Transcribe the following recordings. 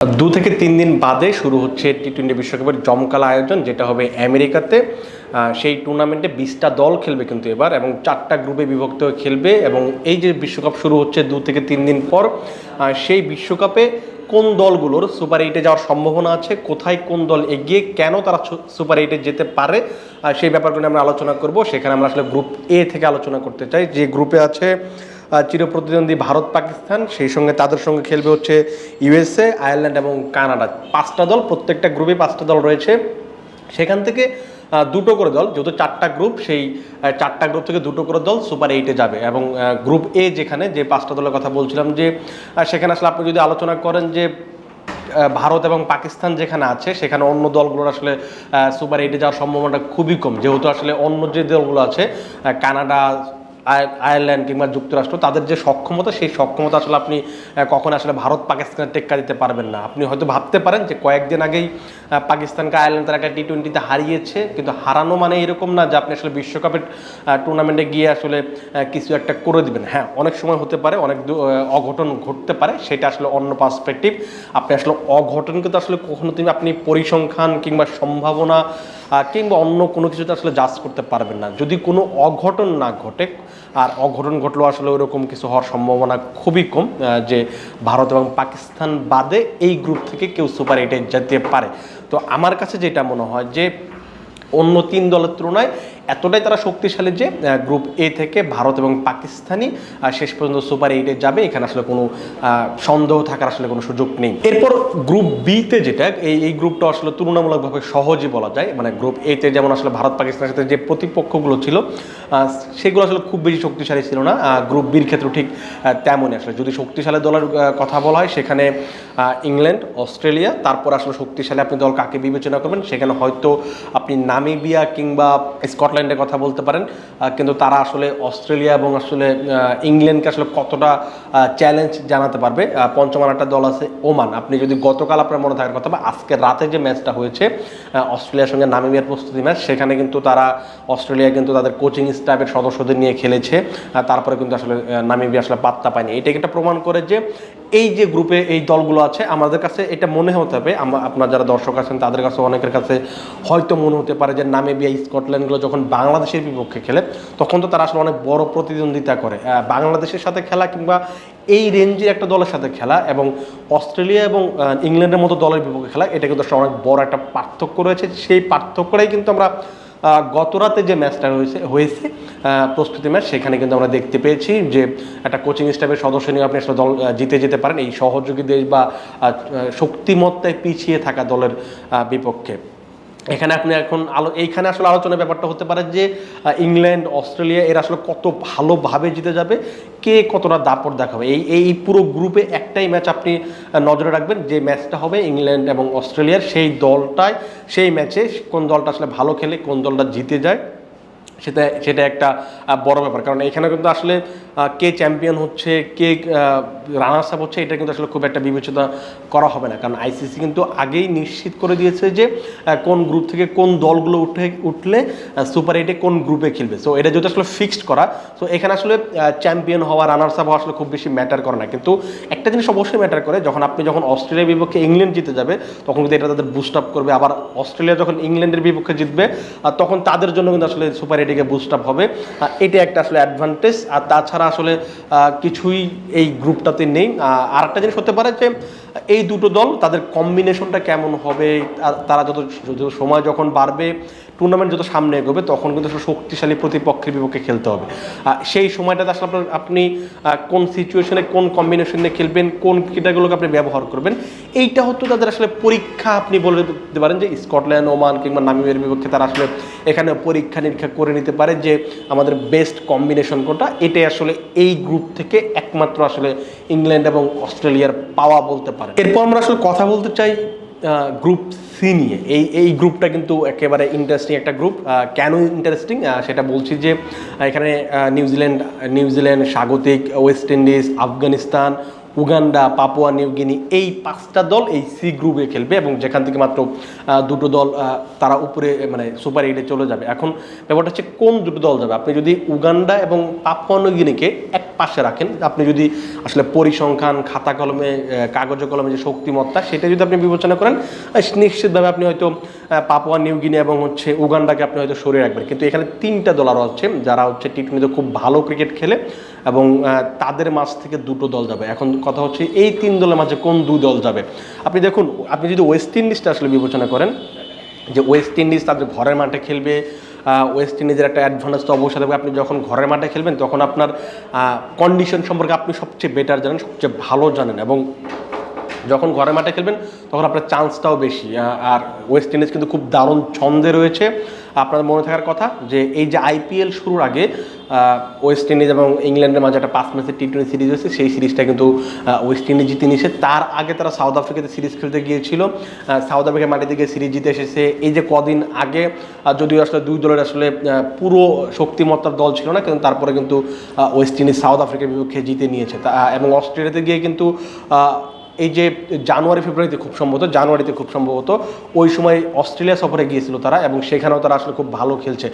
দু থেকে তিন দিন বাদে শুরু হচ্ছে টি টোয়েন্টি বিশ্বকাপের জমকালা আয়োজন, যেটা হবে আমেরিকাতে। সেই টুর্নামেন্টে বিশটা দল খেলবে কিন্তু এবার এবং চারটা গ্রুপে বিভক্ত হয়ে খেলবে এবং এই যে বিশ্বকাপ শুরু হচ্ছে দু থেকে তিন দিন পর সেই বিশ্বকাপে কোন দলগুলোর সুপার এইটে যাওয়ার সম্ভাবনা আছে, কোথায় কোন দল এগিয়ে, কেন তারা সুপার এইটে যেতে পারে সেই ব্যাপারগুলো আমরা আলোচনা করব। সেখানে আমরা আসলে গ্রুপ এ থেকে আলোচনা করতে চাই। যে গ্রুপে আছে চিরপ্রতিদ্বন্দ্বী ভারত পাকিস্তান, সেই সঙ্গে তাদের সঙ্গে খেলবে হচ্ছে ইউএসএ, আয়ারল্যান্ড এবং কানাডা। পাঁচটা দল, প্রত্যেকটা গ্রুপে পাঁচটা দল রয়েছে। সেখান থেকে দুটো করে দল, যেহেতু চারটা গ্রুপ সেই চারটা গ্রুপ থেকে দুটো করে দল সুপার এইটে যাবে। এবং গ্রুপ এ যেখানে, যে পাঁচটা দলের কথা বলছিলাম যে সেখানে আসলে আপনি যদি আলোচনা করেন যে ভারত এবং পাকিস্তান যেখানে আছে, সেখানে অন্য দলগুলোর আসলে সুপার এইটে যাওয়ার সম্ভাবনাটা খুবই কম। যেহেতু আসলে অন্য যে দলগুলো আছে কানাডা আয়ারল্যান্ড কিংবা যুক্তরাষ্ট্র, তাদের যে সক্ষমতা, সেই সক্ষমতা আসলে আপনি কখন আসলে ভারত পাকিস্তানের টেক্কা দিতে পারবেন না। আপনি হয়তো ভাবতে পারেন যে কয়েকদিন আগেই পাকিস্তানকে আয়ারল্যান্ড তারা একটা টি টোয়েন্টিতে হারিয়েছে, কিন্তু হারানো মানে এরকম না যে আপনি আসলে বিশ্বকাপের টুর্নামেন্টে গিয়ে আসলে কিছু একটা করে দিবেন। হ্যাঁ অনেক সময় হতে পারে, অনেক অঘটন ঘটতে পারে, সেটা আসলে অন্য পার্সপেক্টিভ আপনি আসলে অঘটনকে তো আসলে কখনো তুমি আপনি পরিসংখ্যান কিংবা সম্ভাবনা কিংবা অন্য কোনো কিছুতে আসলে জাজ করতে পারবেন না। যদি কোনো অঘটন না ঘটে, আর অঘটন ঘটলেও আসলে ওরকম কিছু হওয়ার সম্ভাবনা খুবই কম যে ভারত এবং পাকিস্তান বাদে এই গ্রুপ থেকে কেউ সুপার এইটে যেতে পারে। তো আমার কাছে যেটা মনে হয় যে অন্য তিন দলের তুলনায় এতটাই তারা শক্তিশালী যে গ্রুপ এ থেকে ভারত এবং পাকিস্তানি শেষ পর্যন্ত সুপার এইটে যাবে। এখানে আসলে কোনো সন্দেহ থাকার আসলে কোনো সুযোগ নেই। এরপর গ্রুপ বিতে যেটা, এই এই গ্রুপটা আসলে তুলনামূলকভাবে সহজই বলা যায়। মানে গ্রুপ এতে যেমন আসলে ভারত, পাকিস্তানের সাথে যে প্রতিপক্ষগুলো ছিল সেগুলো আসলে খুব বেশি শক্তিশালী ছিল না। গ্রুপ বির ক্ষেত্রে ঠিক তেমনই আসলে। যদি শক্তিশালী দলের কথা বলা হয়, সেখানে ইংল্যান্ড, অস্ট্রেলিয়া, তারপর আসলে শক্তিশালী আপনি দল কাকে বিবেচনা করবেন, সেখানে হয়তো আপনি নামিবিয়া কিংবা স্কটল্যান্ডের কথা বলতে পারেন কিন্তু তারা আসলে অস্ট্রেলিয়া এবং আসলে ইংল্যান্ডকে আসলে কতটা চ্যালেঞ্জ জানাতে পারবে। পঞ্চম আর একটা দল আছে ওমান। আপনি যদি গতকাল আপনার মনে থাকার কথা বা আজকে রাতে যে ম্যাচটা হয়েছে অস্ট্রেলিয়ার সঙ্গে নামিবিয়ার প্রস্তুতি ম্যাচ, সেখানে কিন্তু তারা, অস্ট্রেলিয়া কিন্তু তাদের কোচিং স্টাফের সদস্যদের নিয়ে খেলেছে তারপরে কিন্তু আসলে নামিবিয়া আসলে পাত্তা পায়নি। এটা একটা প্রমাণ করে যে এই যে গ্রুপে এই দলগুলো আছে, আমাদের কাছে এটা মনে হতে হবে। আমরা আপনার যারা দর্শক আছেন, তাদের কাছে অনেকের কাছে হয়তো মনে হতে পারে যে নামিবিয়া, স্কটল্যান্ডগুলো যখন বাংলাদেশের বিপক্ষে খেলে, তখন তো তারা আসলে অনেক বড় প্রতিদ্বন্দ্বিতা করে। বাংলাদেশের সাথে খেলা কিংবা এই রেঞ্জের একটা দলের সাথে খেলা এবং অস্ট্রেলিয়া এবং ইংল্যান্ডের মতো দলের বিপক্ষে খেলা, এটা কিন্তু অনেক বড় একটা পার্থক্য রয়েছে। সেই পার্থক্যটাই কিন্তু আমরা গত রাতে যে ম্যাচটা হয়েছে হয়েছে প্রস্তুতি ম্যাচ, সেখানে কিন্তু আমরা দেখতে পেয়েছি যে একটা কোচিং স্টাফের সদস্য নিয়ে আপনি আসলে দল জিতে যেতে পারেন। এই সহযোগী দেশ বা শক্তিমত্তায় পিছিয়ে থাকা দলের বিপক্ষে। এখানে আপনি এখন আলো, এইখানে আসলে আলোচনার ব্যাপারটা হতে পারে যে ইংল্যান্ড, অস্ট্রেলিয়া, এরা আসলে কত ভালোভাবে জিতে যাবে, কে কতটা দাপট দেখাবে। এই এই পুরো গ্রুপে একটাই ম্যাচ আপনি নজরে রাখবেন, যে ম্যাচটা হবে ইংল্যান্ড এবং অস্ট্রেলিয়ার, সেই দলটায়, সেই ম্যাচে কোন দলটা আসলে ভালো খেলে, কোন দলটা জিতে যায়। সেটা সেটা একটা বড় ব্যাপার। কারণ এখানে কিন্তু আসলে কে চ্যাম্পিয়ন হচ্ছে, কে রানার্স আপ হচ্ছে, এটা কিন্তু আসলে খুব একটা বিবেচনা করা হবে না। কারণ আইসিসি কিন্তু আগেই নিশ্চিত করে দিয়েছে যে কোন গ্রুপ থেকে কোন দলগুলো উঠে, উঠলে সুপার এইটে কোন গ্রুপে খেলবে। সো এটা যেহেতু আসলে ফিক্সড করা সো এখানে আসলে চ্যাম্পিয়ন হওয়া রানার্স আপ হওয়া আসলে খুব বেশি ম্যাটার করে না। কিন্তু একটা জিনিস অবশ্যই ম্যাটার করে, যখন আপনি যখন অস্ট্রেলিয়ার বিপক্ষে ইংল্যান্ড জিতে যাবে, তখন কিন্তু এটা তাদের বুস্ট আপ করবে। আবার অস্ট্রেলিয়া যখন ইংল্যান্ডের বিপক্ষে জিতবে তখন তাদের জন্য কিন্তু আসলে সুপার এইটিকে বুস্ট আপ হবে। এটা একটা আসলে অ্যাডভান্টেজ আর তাছাড়া আসলে কিছুই এই গ্রুপটাতে নেই। আর একটা জিনিস হতে পারে যে, এই দুটো দল, তাদের কম্বিনেশনটা কেমন হবে তারা যত সময় যখন বাড়বে টুর্নামেন্ট যত সামনে এগোবে, তখন কিন্তু শক্তিশালী প্রতিপক্ষের বিপক্ষে খেলতে হবে। সেই সময়টাতে আসলে আপনার, আপনি কোন সিচুয়েশনে কোন কম্বিনেশনে খেলবেন, কোন ক্রিটাগুলোকে আপনি ব্যবহার করবেন, এইটা হতো তাদের আসলে পরীক্ষা আপনি বলে দিতে পারেন যে, স্কটল্যান্ড, ওমান কিংবা নামিবিয়ার বিপক্ষে তারা আসলে এখানে পরীক্ষা নিরীক্ষা করে নিতে পারে যে আমাদের বেস্ট কম্বিনেশন কোনটা? এটাই আসলে এই গ্রুপ থেকে একমাত্র আসলে ইংল্যান্ড এবং অস্ট্রেলিয়ার পাওয়া বলতে পারে। এরপর আমরা আসলে কথা বলতে চাই গ্রুপ সি নিয়ে। এই এই গ্রুপটা কিন্তু একেবারে ইন্টারেস্টিং একটা গ্রুপ কেন ইন্টারেস্টিং সেটা বলছি যে এখানে নিউজিল্যান্ড নিউজিল্যান্ড স্বাগতিক, west Indies, Afghanistan Uganda, Papua New Guinea এই পাঁচটা দল এই সি গ্রুপে খেলবে এবং যেখান থেকে মাত্র দুটো দল তারা উপরে মানে সুপার এইটে চলে যাবে। এখন ব্যাপারটা হচ্ছে কোন দুটো দল যাবে? আপনি যদি উগান্ডা এবং পাপুয়া নিউগিনিকে এক পাশে রাখেন, আপনি যদি আসলে পরিসংখ্যান, খাতা কলমে কাগজ কলমে যে শক্তিমত্তা, সেটা যদি আপনি বিবেচনা করেন নিশ্চিতভাবে আপনি হয়তো পাপুয়া নিউগিনি এবং হচ্ছে উগান্ডাকে আপনি হয়তো সরিয়ে রাখবেন। কিন্তু এখানে তিনটা দল আরও আছে, যারা হচ্ছে টি টোয়েন্টিতে খুব ভালো ক্রিকেট খেলে এবং তাদের মাঝ থেকে দুটো দল যাবে। এখন কথা হচ্ছে এই তিন দলের মাঝে কোন দু দল যাবে। আপনি দেখুন, আপনি যদি ওয়েস্ট ইন্ডিজটা আসলে বিবেচনা করেন, যে ওয়েস্ট ইন্ডিজ তাদের ঘরের মাঠে খেলবে ওয়েস্ট ইন্ডিজের একটা অ্যাডভান্টেজ তো অবশ্যই থাকবে। আপনি যখন ঘরের মাঠে খেলবেন, তখন আপনার কন্ডিশন সম্পর্কে আপনি সবচেয়ে বেটার জানেন, সবচেয়ে ভালো জানেন। এবং যখন ঘরে মাঠে খেলবেন, তখন আপনার চান্সটাও বেশি। আর ওয়েস্ট ইন্ডিজ কিন্তু খুব দারুণ ছন্দে রয়েছে। আপনার মনে থাকার কথা যে, এই যে আইপিএল শুরুর আগে ওয়েস্ট ইন্ডিজ এবং ইংল্যান্ডের মাঝে একটা পাঁচ ম্যাচের টি টোয়েন্টি সিরিজ হয়েছে, সেই সিরিজটা কিন্তু ওয়েস্ট ইন্ডিজ জিতে নিয়েছে তার আগে তারা সাউথ আফ্রিকাতে সিরিজ খেলতে গিয়েছিল। সাউথ আফ্রিকার মাটি থেকে সিরিজ জিতে এসেছে। এই যে কদিন আগে যদিও আসলে দুই দলের আসলে পুরো শক্তিমত্তার দল ছিল না, কিন্তু তারপরে কিন্তু ওয়েস্ট ইন্ডিজ সাউথ আফ্রিকার বিপক্ষে জিতে নিয়েছে। এবং অস্ট্রেলিয়াতে গিয়ে কিন্তু এই যে জানুয়ারি, ফেব্রুয়ারিতে খুব সম্ভবত, জানুয়ারিতে খুব সম্ভবত, ওই সময় অস্ট্রেলিয়া সফরে গিয়েছিল তারা এবং সেখানেও তারা আসলে খুব ভালো খেলছে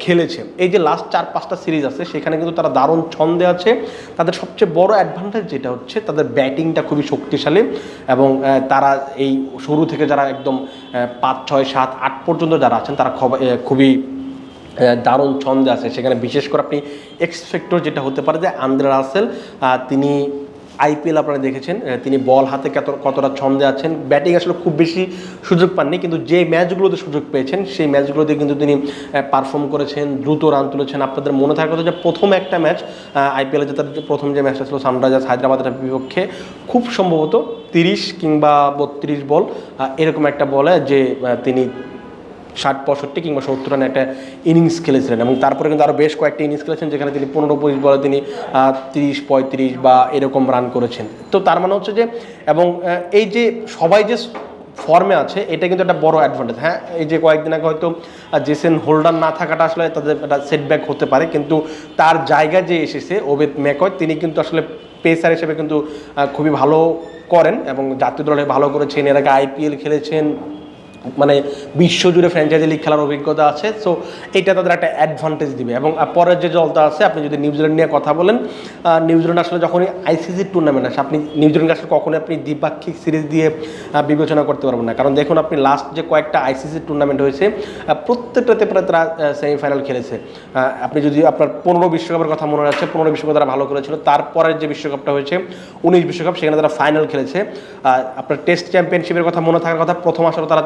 খেলেছে। এই যে লাস্ট চার, পাঁচটা সিরিজ আছে, সেখানে কিন্তু তারা দারুণ ছন্দে আছে। তাদের সবচেয়ে বড় অ্যাডভান্টেজ যেটা হচ্ছে, তাদের ব্যাটিংটা খুবই শক্তিশালী এবং তারা এই শুরু থেকে যারা একদম পাঁচ, ছয়, সাত, আট পর্যন্ত যারা আছেন, তারা খব- খুবই দারুণ ছন্দে আছে। সেখানে বিশেষ করে আপনি এক্সপেক্টর যেটা হতে পারে যে আন্দ্রে রাসেল তিনি আইপিএল আপনারা দেখেছেন তিনি বল হাতে কত, কতটা ছন্দে আছেন। ব্যাটিং আসলে খুব বেশি সুযোগ পাননি, কিন্তু যে ম্যাচগুলোতে সুযোগ পেয়েছেন, সেই ম্যাচগুলোতে কিন্তু তিনি পারফর্ম করেছেন, দ্রুত রান তুলেছেন। আপনাদের মনে থাকার কথা যে প্রথম একটা ম্যাচ আইপিএলে যে তার প্রথম যে ম্যাচটা ছিল সানরাইজার্স হায়দ্রাবাদের বিপক্ষে, খুব সম্ভবত তিরিশ কিংবা বত্রিশ বল এরকম একটা বলে যে তিনি ষাট, পঁয়ষট্টি কিংবা সত্তর রানের একটা ইনিংস খেলেছিলেন এবং তারপরে কিন্তু আরও বেশ কয়েকটা ইনিংস খেলেছেন যেখানে তিনি পনেরো, পঁচিশ বলে তিনি তিরিশ, পঁয়ত্রিশ বা এরকম রান করেছেন। তো তার মানে হচ্ছে যে, এবং এই যে সবাই যে ফর্মে আছে, এটা কিন্তু একটা বড় অ্যাডভান্টেজ হ্যাঁ এই যে কয়েকদিন আগে হয়তো জেসেন হোল্ডার না থাকাটা আসলে তাদের একটা সেটব্যাক হতে পারে, কিন্তু তার জায়গায় যে এসেছে ওবেদ ম্যাকয় তিনি কিন্তু আসলে পেসার হিসেবে কিন্তু খুবই ভালো করেন এবং জাতীয় দলে ভালো করেছেন। এর আগে আইপিএল খেলেছেন মানে বিশ্বজুড়ে ফ্র্যাঞ্চাইজি লিগ খেলার অভিজ্ঞতা আছে সো এটা তাদের একটা অ্যাডভান্টেজ দিবে। এবং পরের যে দলটা আছে, আপনি যদি নিউজিল্যান্ড নিয়ে কথা বলেন নিউজিল্যান্ড আসলে যখনই আইসিসি টুর্নামেন্ট আসে, আপনি নিউজিল্যান্ড আসলে কখনোই আপনি দ্বিপাক্ষিক সিরিজ দিয়ে বিবেচনা করতে পারবেন না। কারণ দেখুন, আপনি লাস্ট যে কয়েকটা আইসিসি টুর্নামেন্ট হয়েছে প্রত্যেকটাতে প্রায় তারা সেমিফাইনাল খেলেছে। আপনি যদি আপনার পনেরো বিশ্বকাপের কথা মনে রাখছে, পনেরো বিশ্বকাপ তারা ভালো করেছিল, তারপরের যে বিশ্বকাপটা হয়েছে, উনিশ বিশ্বকাপ, সেখানে তারা ফাইনাল খেলেছে। আপনার টেস্ট চ্যাম্পিয়নশিপের কথা মনে থাকার কথা, প্রথম আসলে তারা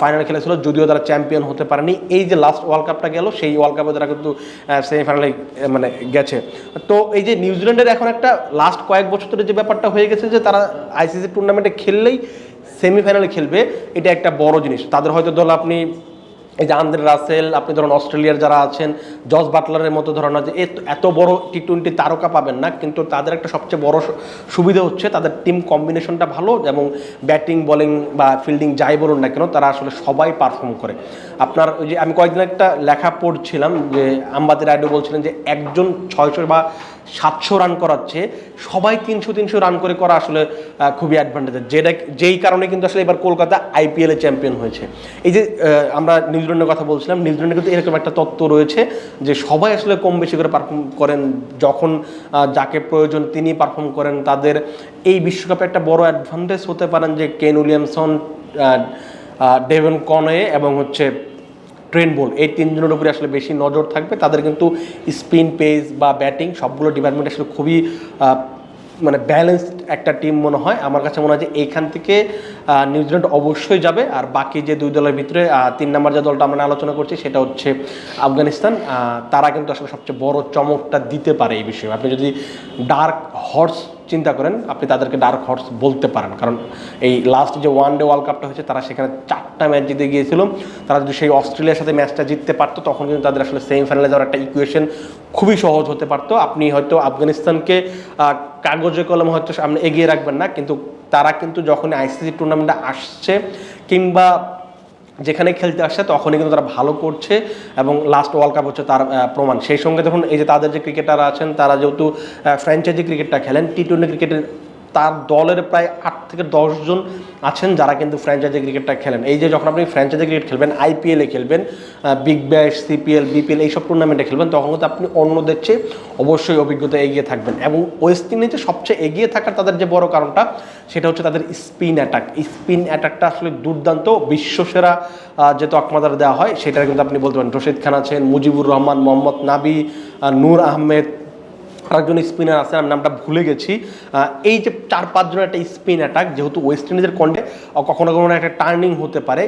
ফাইনাল খেলেছিল, যদিও তারা চ্যাম্পিয়ন হতে পারেনি। এই যে লাস্ট ওয়ার্ল্ড কাপটা গেল, সেই ওয়ার্ল্ড কাপে তারা কিন্তু সেমিফাইনালে মানে গেছে। তো এই যে নিউজিল্যান্ডের এখন একটা লাস্ট কয়েক বছর ধরে যে ব্যাপারটা হয়ে গেছে যে তারা আইসিসি টুর্নামেন্টে খেললেই সেমিফাইনালে খেলবে, এটা একটা বড় জিনিস। তাদের হয়তো দল আপনি এই যে আন্দ্রে রাসেল, আপনি ধরুন অস্ট্রেলিয়ার যারা আছেন জস বাটলারের মতো ধরনের যে এত- বড় টি টোয়েন্টি তারকা পাবেন না, কিন্তু তাদের একটা সবচেয়ে বড় সুবিধা হচ্ছে তাদের টিম কম্বিনেশনটা ভালো এবং ব্যাটিং বোলিং বা ফিল্ডিং যাই বলুন না কেন, তারা আসলে সবাই পারফর্ম করে। আপনার ওই যে আমি কয়েকদিন একটা লেখা পড়ছিলাম যে, আম্বাতি রায়ডু বলছিলেন যে, একজন ছয়শো বা সাতশো রান করাচ্ছে সবাই তিনশো তিনশো রান করে করা আসলে খুবই অ্যাডভান্টেজ যেটা যেই কারণে কিন্তু আসলে এবার কলকাতা আইপিএলে চ্যাম্পিয়ন হয়েছে। এই যে আমরা নিউজিল্যান্ডের কথা বলছিলাম নিউজিল্যান্ডে কিন্তু এরকম একটা তত্ত্ব রয়েছে যে সবাই আসলে কম বেশি করে পারফর্ম করেন যখন যাকে প্রয়োজন তিনি পারফর্ম করেন। তাদের এই বিশ্বকাপে একটা বড় অ্যাডভান্টেজ হতে পারেন যে কেন উইলিয়ামসন ডেভেন কনয়ে এবং হচ্ছে ট্রেন বোল, এই তিনজনের উপরে আসলে বেশি নজর থাকবে। তাদের কিন্তু স্পিন, পেস বা ব্যাটিং সবগুলো ডিপার্টমেন্ট আসলে খুবই মানে ব্যালেন্সড একটা টিম মনে হয়। আমার কাছে মনে হয় যে এইখান থেকে নিউজিল্যান্ড অবশ্যই যাবে। আর বাকি যে দুই দলের ভিতরে তিন নম্বর যে দলটা আমরা আলোচনা করছি, সেটা হচ্ছে আফগানিস্তান। তারা কিন্তু আসলে সবচেয়ে বড় চমকটা দিতে পারে এই বিষয়ে। আপনি যদি ডার্ক হর্স চিন্তা করেন, আপনি তাদেরকে ডার্ক হর্স বলতে পারেন। কারণ এই লাস্ট যে ওয়ান ডে ওয়ার্ল্ড কাপটা হয়েছে, তারা সেখানে চারটা ম্যাচ জিতে গিয়েছিল। তারা যদি সেই অস্ট্রেলিয়ার সাথে ম্যাচটা জিততে পারতো, তখন কিন্তু তাদের আসলে সেমিফাইনালে যাওয়ার একটা ইকুয়েশন খুবই সহজ হতে পারতো। আপনি হয়তো আফগানিস্তানকে কাগজে কলমে হয়তো সামনে এগিয়ে রাখবেন না, কিন্তু তারা কিন্তু যখন আইসিসি টুর্নামেন্টে আসছে, কিংবা যেখানে খেলতে আসছে তখনই কিন্তু তারা ভালো করছে এবং লাস্ট ওয়ার্ল্ড কাপ হচ্ছে তার প্রমাণ। সেই সঙ্গে দেখুন এই যে তাদের যে ক্রিকেটার আছেন, তারা যেহেতু ফ্র্যাঞ্চাইজি ক্রিকেটটা খেলেন টি টোয়েন্টি ক্রিকেটের তার দলের প্রায় আট থেকে দশজন আছেন যারা কিন্তু ফ্র্যাঞ্চাইজি ক্রিকেটটা খেলেন। এই যে যখন আপনি ফ্র্যাঞ্চাইজি ক্রিকেট খেলবেন আইপিএলে খেলবেন বিগ ব্যাশ সিপিএল বিপিএল এইসব টুর্নামেন্টে খেলবেন, তখন কিন্তু আপনি অন্যদের চেয়ে অবশ্যই অভিজ্ঞতা এগিয়ে থাকবেন এবং ওয়েস্ট ইন্ডিজে সবচেয়ে এগিয়ে থাকার তাদের যে বড় কারণটা, সেটা হচ্ছে তাদের স্পিন অ্যাটাক স্পিন অ্যাটাকটা আসলে দুর্দান্ত, বিশ্বসেরা যে তকমাদার দেওয়া হয় সেটা কিন্তু আপনি বলতে পারেন। রশিদ খান আছেন, মুজিবুর রহমান, মোহাম্মদ নাবি নূর আহমেদ আরেকজন স্পিনার আছে, আমি নামটা ভুলে গেছি। এই যে চার পাঁচজনের একটা স্পিন অ্যাটাক যেহেতু ওয়েস্ট ইন্ডিজের কন্ডে কখনো কখনো একটা টার্নিং হতে পারে।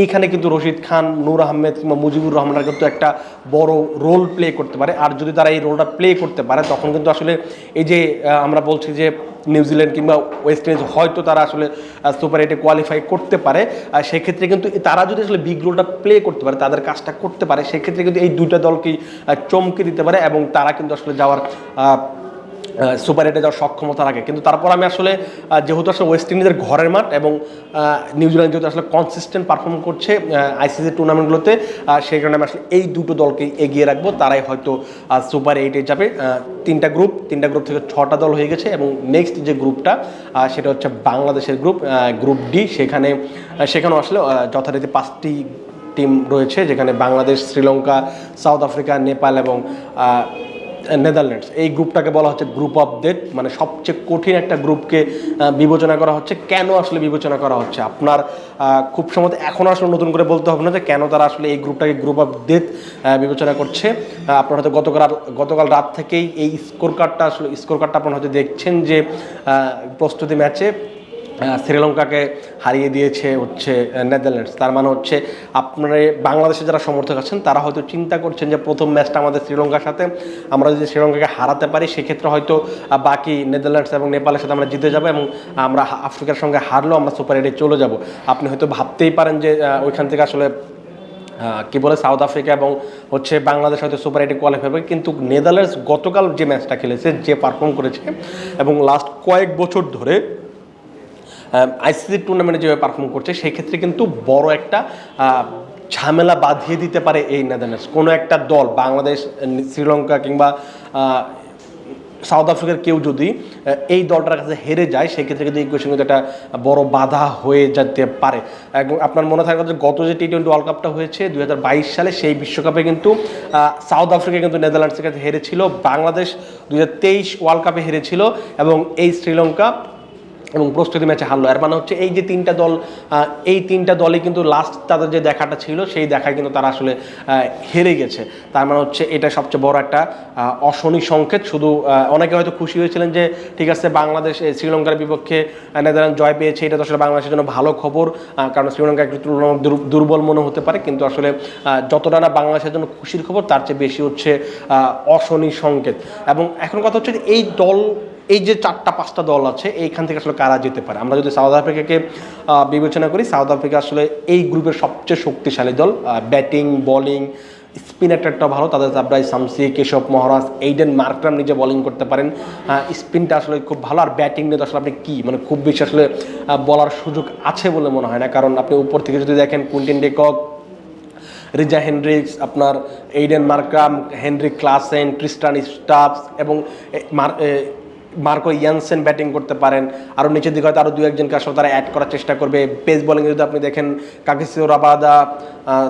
এইখানে কিন্তু রশিদ খান, নূর আহমেদ কিংবা মুজিবুর রহমানরা কিন্তু একটা বড় রোল প্লে করতে পারে। আর যদি তারা এই রোলটা প্লে করতে পারে, তখন কিন্তু আসলে এই যে আমরা বলছি যে নিউজিল্যান্ড কিংবা ওয়েস্ট ইন্ডিজ হয়তো তারা আসলে সুপার এইটে কোয়ালিফাই করতে পারে। আর সেক্ষেত্রে কিন্তু তারা যদি আসলে বিগ রোলটা প্লে করতে পারে, তাদের কাজটা করতে পারে, সেক্ষেত্রে কিন্তু এই দুইটা দলকেই চমকে দিতে পারে এবং তারা কিন্তু আসলে যাওয়ার সুপার এইটে যাওয়ার সক্ষমতা রাখে। কিন্তু তারপর আমি আসলে যেহেতু আসলে ওয়েস্ট ইন্ডিজের ঘরের মাঠ এবং নিউজিল্যান্ড যেহেতু আসলে কনসিস্টেন্ট পারফর্ম করছে আইসিসি টুর্নামেন্টগুলোতে সেই কারণে আমি আসলে এই দুটো দলকেই এগিয়ে রাখব। তারাই হয়তো সুপার এইটে যাবে। তিনটা গ্রুপ তিনটা গ্রুপ থেকে ছটা দল হয়ে গেছে এবং নেক্সট যে গ্রুপটা সেটা হচ্ছে বাংলাদেশের গ্রুপ গ্রুপ ডি সেখানে সেখানেও আসলে যথারীতি পাঁচটি টিম রয়েছে, যেখানে বাংলাদেশ, শ্রীলঙ্কা সাউথ আফ্রিকা নেপাল এবং নেদারল্যান্ডস। এই গ্রুপটাকে বলা হচ্ছে গ্রুপ অফ ডেথ মানে সবচেয়ে কঠিন একটা গ্রুপকে বিবেচনা করা হচ্ছে। কেন আসলে বিবেচনা করা হচ্ছে? আপনার খুব সম্ভবত এখন আসলে নতুন করে বলতে হবে না যে কেন তারা আসলে এই গ্রুপটাকে গ্রুপ অফ ডেথ বিবেচনা করছে। আপনারা হয়তো গতকাল গতকাল রাত থেকেই এই স্কোর কার্ডটা আসলে স্কোর কার্ডটা আপনারা হয়তো দেখছেন যে প্রস্তুতি ম্যাচে শ্রীলঙ্কাকে হারিয়ে দিয়েছে হচ্ছে নেদারল্যান্ডস। তার মানে হচ্ছে আপনার বাংলাদেশে যারা সমর্থক আছেন, তারা হয়তো চিন্তা করছেন যে প্রথম ম্যাচটা আমাদের শ্রীলঙ্কার সাথে আমরা যদি শ্রীলঙ্কাকে হারাতে পারি, সেক্ষেত্রে হয়তো বাকি নেদারল্যান্ডস এবং নেপালের সাথে আমরা জিতে যাব এবং আমরা আফ্রিকার সঙ্গে হারলেও আমরা সুপার এইটে চলে যাব। আপনি হয়তো ভাবতেই পারেন যে ওইখান থেকে আসলে কি বলে, সাউথ আফ্রিকা এবং হচ্ছে বাংলাদেশ হয়তো সুপার এইটে কোয়ালিফাই হবে। কিন্তু নেদারল্যান্ডস গতকাল যে ম্যাচটা খেলেছে, যে পারফর্ম করেছে এবং লাস্ট কয়েক বছর ধরে আইসিসি টুর্নামেন্টে যেভাবে পারফর্ম করছে সেই ক্ষেত্রে কিন্তু বড় একটা ঝামেলা বাঁধিয়ে দিতে পারে এই নেদারল্যান্ডস কোনো একটা দল, বাংলাদেশ, শ্রীলঙ্কা কিংবা সাউথ আফ্রিকার কেউ যদি এই দলটার কাছে হেরে যায়, সেক্ষেত্রে কিন্তু ইকুয়েশন কিন্তু একটা বড় বাধা হয়ে যেতে পারে। এবং আপনার মনে থাকার যে গত যে টি টোয়েন্টি ওয়ার্ল্ড কাপটা হয়েছে দু হাজার বাইশ সালে, সেই বিশ্বকাপে কিন্তু সাউথ আফ্রিকা কিন্তু নেদারল্যান্ডসের কাছে হেরেছিল, বাংলাদেশ দুই হাজার তেইশ ওয়ার্ল্ড কাপে হেরেছিল, এবং এই শ্রীলঙ্কা এবং প্রস্তুতি ম্যাচে হারলো। এর মানে হচ্ছে এই যে তিনটা দল এই তিনটা দলই কিন্তু লাস্ট তাদের যে দেখাটা ছিল, সেই দেখায় কিন্তু তারা আসলে হেরে গেছে। তার মানে হচ্ছে এটা সবচেয়ে বড় একটা অশনি সংকেত। শুধু অনেকে হয়তো খুশি হয়েছিলেন যে, ঠিক আছে, বাংলাদেশ শ্রীলঙ্কার বিপক্ষে নেদারল্যান্ড জয় পেয়েছে, এটা তো আসলে বাংলাদেশের জন্য ভালো খবর। কারণ শ্রীলঙ্কা একটু তুলনামূলক দুর্বল মনে হতে পারে, কিন্তু আসলে যতটা না বাংলাদেশের জন্য খুশির খবর, তার চেয়ে বেশি হচ্ছে অশনি সংকেত। এবং এখন কথা হচ্ছে এই দল এই যে চারটা, পাঁচটা দল আছে, এইখান থেকে আসলে কারা যেতে পারে? আমরা যদি সাউথ আফ্রিকাকে বিবেচনা করি, সাউথ আফ্রিকা আসলে এই গ্রুপের সবচেয়ে শক্তিশালী দল। ব্যাটিং বোলিং স্পিন অ্যাটাকটা ভালো, তাদের তাবরাই সামসি কেশব মহারাজ এইডেন মার্করাম নিজে বোলিং করতে পারেন। স্পিনটা আসলে খুব ভালো, আর ব্যাটিং নিয়ে আসলে আপনি কী? মানে খুব বেশি আসলে বলার সুযোগ আছে বলে মনে হয় না। কারণ আপনি উপর থেকে যদি দেখেন Quinton de Kock, Reeza Hendricks, আপনার Aiden Markram Heinrich Klaasen Tristan Stubbs এবং মার্কো ইয়ানসেন ব্যাটিং করতে পারেন। আরও নিচের দিকে হয়তো আরও দু একজনকে আসলে তারা অ্যাড করার চেষ্টা করবে। পেস বোলিং যদি আপনি দেখেন কাকিসিও রাবাদা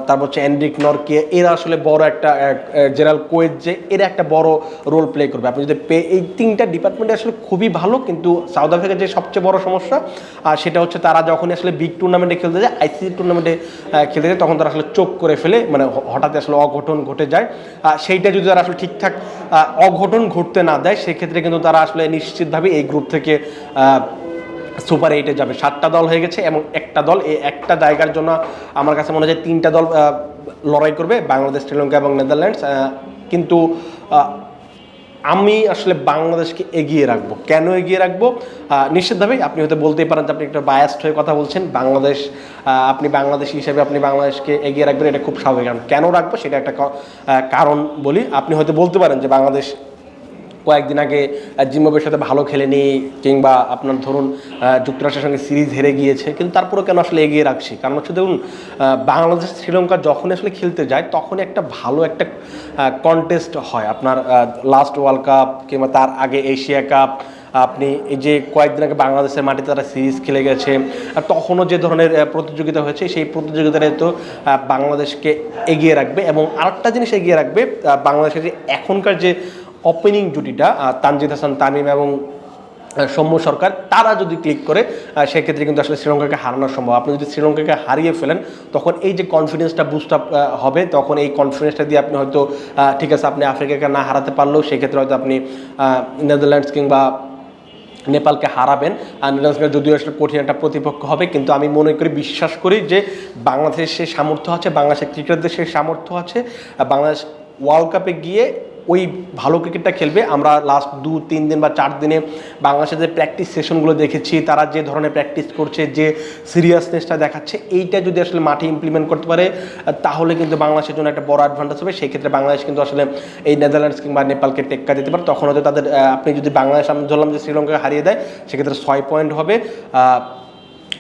তারপর হচ্ছে এন্ড্রিক নরকে এরা আসলে বড় একটা জেনারেল কোয়েজ যে এরা একটা বড় রোল প্লে করবে। আপনি যদি পে এই তিনটা ডিপার্টমেন্টে আসলে খুবই ভালো কিন্তু সাউথ আফ্রিকার যে সবচেয়ে বড় সমস্যা আহ, সেটা হচ্ছে তারা যখনই আসলে বিগ টুর্নামেন্টে খেলতে যায় আইসিসি টুর্নামেন্টে খেলতে যায় তখন তারা আসলে চোখ করে ফেলে মানে হঠাৎ আসলে অঘটন ঘটে যায়। সেইটা যদি তারা আসলে ঠিকঠাক অঘটন ঘটতে না দেয় সেক্ষেত্রে কিন্তু তারা আসলে নিশ্চিতভাবে এই গ্রুপ থেকে সুপার এইটে যাবে। সাতটা দল হয়ে গেছে এবং একটা দল, এই একটা জায়গার জন্য আমার কাছে মনে হয় তিনটা দল লড়াই করবে, বাংলাদেশ, শ্রীলঙ্কা এবং নেদারল্যান্ডস। কিন্তু আমি আসলে বাংলাদেশকে এগিয়ে রাখব। কেন এগিয়ে রাখব? নিশ্চিতভাবেই আপনি হয়তো বলতেই পারেন যে আপনি একটা বায়াস্ট হয়ে কথা বলছেন। বাংলাদেশ আপনি বাংলাদেশি হিসেবে আপনি বাংলাদেশকে এগিয়ে রাখবেন, এটা খুব স্বাভাবিক। কারণ কেন রাখব সেটা একটা কারণ বলি। আপনি হয়তো বলতে পারেন যে বাংলাদেশ কয়েকদিন আগে জিম্বাবের সাথে ভালো খেলেনি কিংবা আপনার ধরুন যুক্তরাষ্ট্রের সঙ্গে সিরিজ হেরে গিয়েছে, কিন্তু তারপরেও কেন আসলে এগিয়ে রাখছি? কারণ হচ্ছে দেখুন বাংলাদেশ শ্রীলঙ্কা যখন আসলে খেলতে যায় তখন একটা ভালো একটা কন্টেস্ট হয়। আপনার লাস্ট ওয়ার্ল্ড কাপ কিংবা তার আগে এশিয়া কাপ আপনি এই যে কয়েকদিন আগে বাংলাদেশের মাটিতে তারা সিরিজ খেলে গেছে, আর তখনও যে ধরনের প্রতিযোগিতা হয়েছে, সেই প্রতিযোগিতায় তো বাংলাদেশকে এগিয়ে রাখবে এবং আরেকটা জিনিস এগিয়ে রাখবে বাংলাদেশের যে এখনকার যে ওপেনিং জুটিটা তানজিদ হাসান তামিম এবং সৌম্য সরকার, তারা যদি ক্লিক করে সেক্ষেত্রে কিন্তু আসলে শ্রীলঙ্কাকে হারানো সম্ভব। আপনি যদি শ্রীলঙ্কাকে হারিয়ে ফেলেন, তখন এই যে কনফিডেন্সটা বুস্ট আপ হবে, তখন এই কনফিডেন্সটা দিয়ে আপনি হয়তো ঠিক আছে, আপনি আফ্রিকাকে না হারাতে পারলেও সেক্ষেত্রে হয়তো আপনি নেদারল্যান্ডস কিংবা নেপালকে হারাবেন। আর যদিও আসলে কঠিন একটা প্রতিপক্ষ হবে, কিন্তু আমি মনে করি, বিশ্বাস করি যে বাংলাদেশের সে সামর্থ্য আছে, বাংলাদেশের ক্রিকেটারদের সে সামর্থ্য আছে। বাংলাদেশ ওয়ার্ল্ড কাপে গিয়ে ওই ভালো ক্রিকেটটা খেলবে। আমরা লাস্ট দু, তিন দিন বা চার দিনে বাংলাদেশের যে প্র্যাকটিস সেশনগুলো দেখেছি, তারা যে ধরনের প্র্যাকটিস করছে, যে সিরিয়াসনেসটা দেখাচ্ছে, এইটা যদি আসলে মাঠে ইমপ্লিমেন্ট করতে পারে, তাহলে কিন্তু বাংলাদেশের জন্য একটা বড় অ্যাডভান্টেজ হবে। সেই ক্ষেত্রে বাংলাদেশ কিন্তু আসলে এই নেদারল্যান্ডস কিংবা নেপালকে টেক্কা দিতে পারে। তখন হয়তো তাদের আপনি যদি বাংলাদেশ, আমি ধরলাম যে শ্রীলঙ্কাকে হারিয়ে দেয়, সেক্ষেত্রে ছয় পয়েন্ট হবে।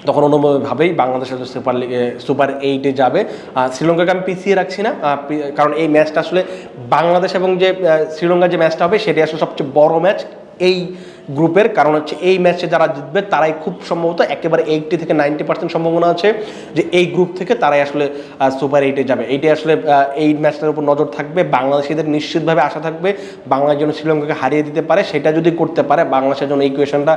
তখন অনুভাবেই বাংলাদেশ সুপার লিগে, সুপার এইটে যাবে। আর শ্রীলঙ্কাকে আমি পিছিয়ে রাখছি না। কারণ এই ম্যাচটা আসলে বাংলাদেশ এবং যে শ্রীলঙ্কার যে ম্যাচটা হবে সেটি আসলে সবচেয়ে বড় ম্যাচ। এই গ্রুপের, কারণ হচ্ছে এই ম্যাচে যারা জিতবে তারাই খুব সম্ভবত একেবারে এইটটি থেকে নাইনটি পার্সেন্ট সম্ভাবনা আছে যে এই গ্রুপ থেকে তারাই আসলে সুপার এইটে যাবে। এইটাই আসলে এই ম্যাচটার উপর নজর থাকবে। বাংলাদেশিদের নিশ্চিতভাবে আশা থাকবে বাংলাদেশ যেন শ্রীলঙ্কাকে হারিয়ে দিতে পারে, সেটা যদি করতে পারে, বাংলাদেশের জন্য এই কোয়েশনটা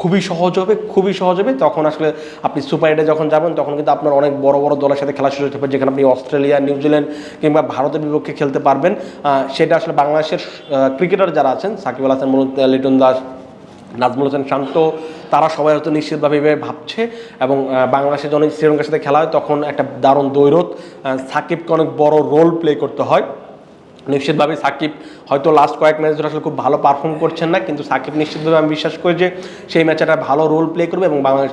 খুবই সহজ হবে, খুবই সহজ হবে। তখন আসলে আপনি সুপার এইটে যখন যাবেন, তখন কিন্তু আপনার অনেক বড় বড় দলের সাথে খেলা হতে পারে, যেখানে আপনি অস্ট্রেলিয়া নিউজিল্যান্ড কিংবা ভারতের বিপক্ষে খেলতে পারবেন। সেটা আসলে বাংলাদেশের ক্রিকেটার যারা আছেন, সাকিব আল হাসান লিটন দাস নাজমুল হোসেন শান্ত, তারা সবাই হয়তো নিশ্চিতভাবে এভাবে ভাবছে এবং বাংলাদেশে যখন শ্রীলঙ্কার সাথে খেলা হয়, তখন একটা দারুণ দৈরত সাকিবকে অনেক বড় রোল প্লে করতে হয়। নিশ্চিতভাবে সাকিব হয়তো লাস্ট কয়েক ম্যাচ ধরে আসলে খুব ভালো পারফর্ম করছেন না, কিন্তু সাকিব নিশ্চিতভাবে আমি বিশ্বাস করি যে সেই ম্যাচে একটা ভালো রোল প্লে করবে এবং বাংলাদেশ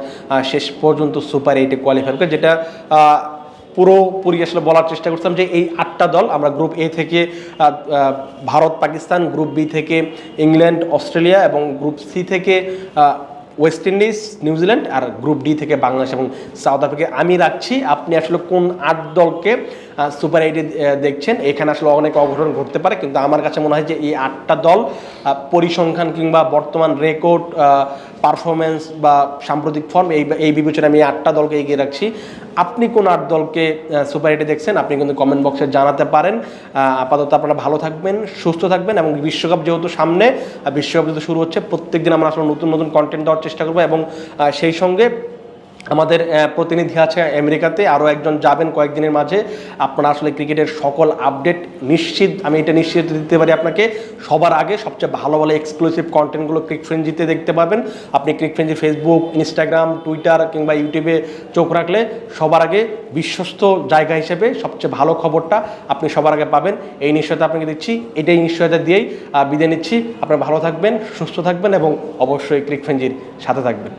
শেষ পর্যন্ত সুপার এইটে কোয়ালিফাই করবে, যেটা পুরোপুরি আসলে বলার চেষ্টা করছিলাম যে এই আটটা দল, আমরা গ্রুপ এ থেকে ভারত, পাকিস্তান গ্রুপ বি থেকে, ইংল্যান্ড, অস্ট্রেলিয়া এবং গ্রুপ সি থেকে ওয়েস্ট ইন্ডিজ নিউজিল্যান্ড আর গ্রুপ ডি থেকে বাংলাদেশ এবং সাউথ আফ্রিকা আমি রাখছি, আপনি আসলে কোন আট দলকে সুপার এইটে দেখছেন, এখানে আসলে অনেক অঘটন ঘটতে পারে, কিন্তু আমার কাছে মনে হয় যে এই আটটা দল পরিসংখ্যান কিংবা বর্তমান রেকর্ড পারফরমেন্স বা সাম্প্রতিক ফর্ম এই এই বিবেচনায় আমি আটটা দলকে এগিয়ে রাখছি। আপনি কোন আট দলকে সুপার এইটে দেখছেন, আপনি কিন্তু কমেন্ট বক্সে জানাতে পারেন। আপাতত আপনারা ভালো থাকবেন, সুস্থ থাকবেন এবং বিশ্বকাপ যেহেতু সামনে বিশ্বকাপ যেহেতু শুরু হচ্ছে, প্রত্যেকদিন আমরা আসলে নতুন নতুন কন্টেন্ট দেওয়ার চেষ্টা করব এবং সেই সঙ্গে আমাদের প্রতিনিধি আছে আমেরিকাতে। আরও একজন যাবেন কয়েকদিনের মাঝে। আপনারা আসলে ক্রিকেটের সকল আপডেট নিশ্চিত, আমি এটা নিশ্চিত দিতে পারি আপনাকে, সবার আগে সবচেয়ে ভালো ভালো এক্সক্লুসিভ কন্টেন্টগুলো ক্রিক ফ্রেঞ্জিতে দেখতে পাবেন। আপনি Cric Frenzy Facebook Instagram Twitter কিংবা ইউটিউবে চোখ রাখলে সবার আগে বিশ্বস্ত জায়গা হিসেবে সবচেয়ে ভালো খবরটা আপনি সবার আগে পাবেন। এই নিশ্চয়তা আপনাকে দিচ্ছি, এটাই নিশ্চয়তা দিয়েই বিদায় নিচ্ছি। আপনারা ভালো থাকবেন, সুস্থ থাকবেন এবং অবশ্যই ক্রিক ফ্রেঞ্জির সাথে থাকবেন।